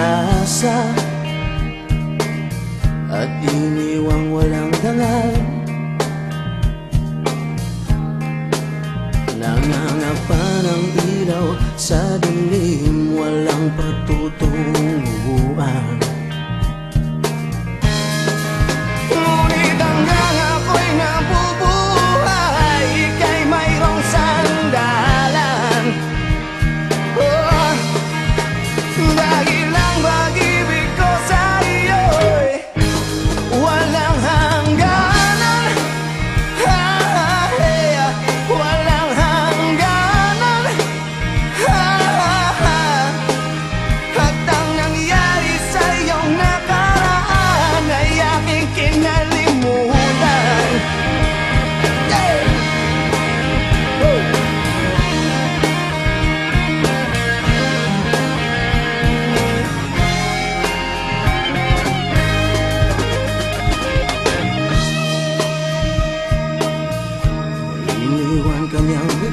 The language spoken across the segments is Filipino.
pag-asa At iniwang walang dangal Nangangapa ng ilaw sa dilim Walang patutunguhan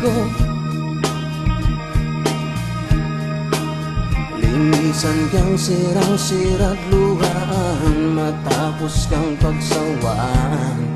luego Linisan kang sirang-sirat luhaan Matapos kang pagsawaan.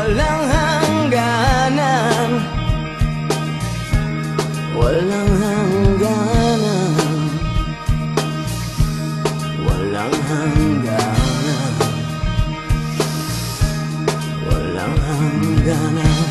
Walang hangganan. Walang hangganan. Walang hangganan. Walang hangganan.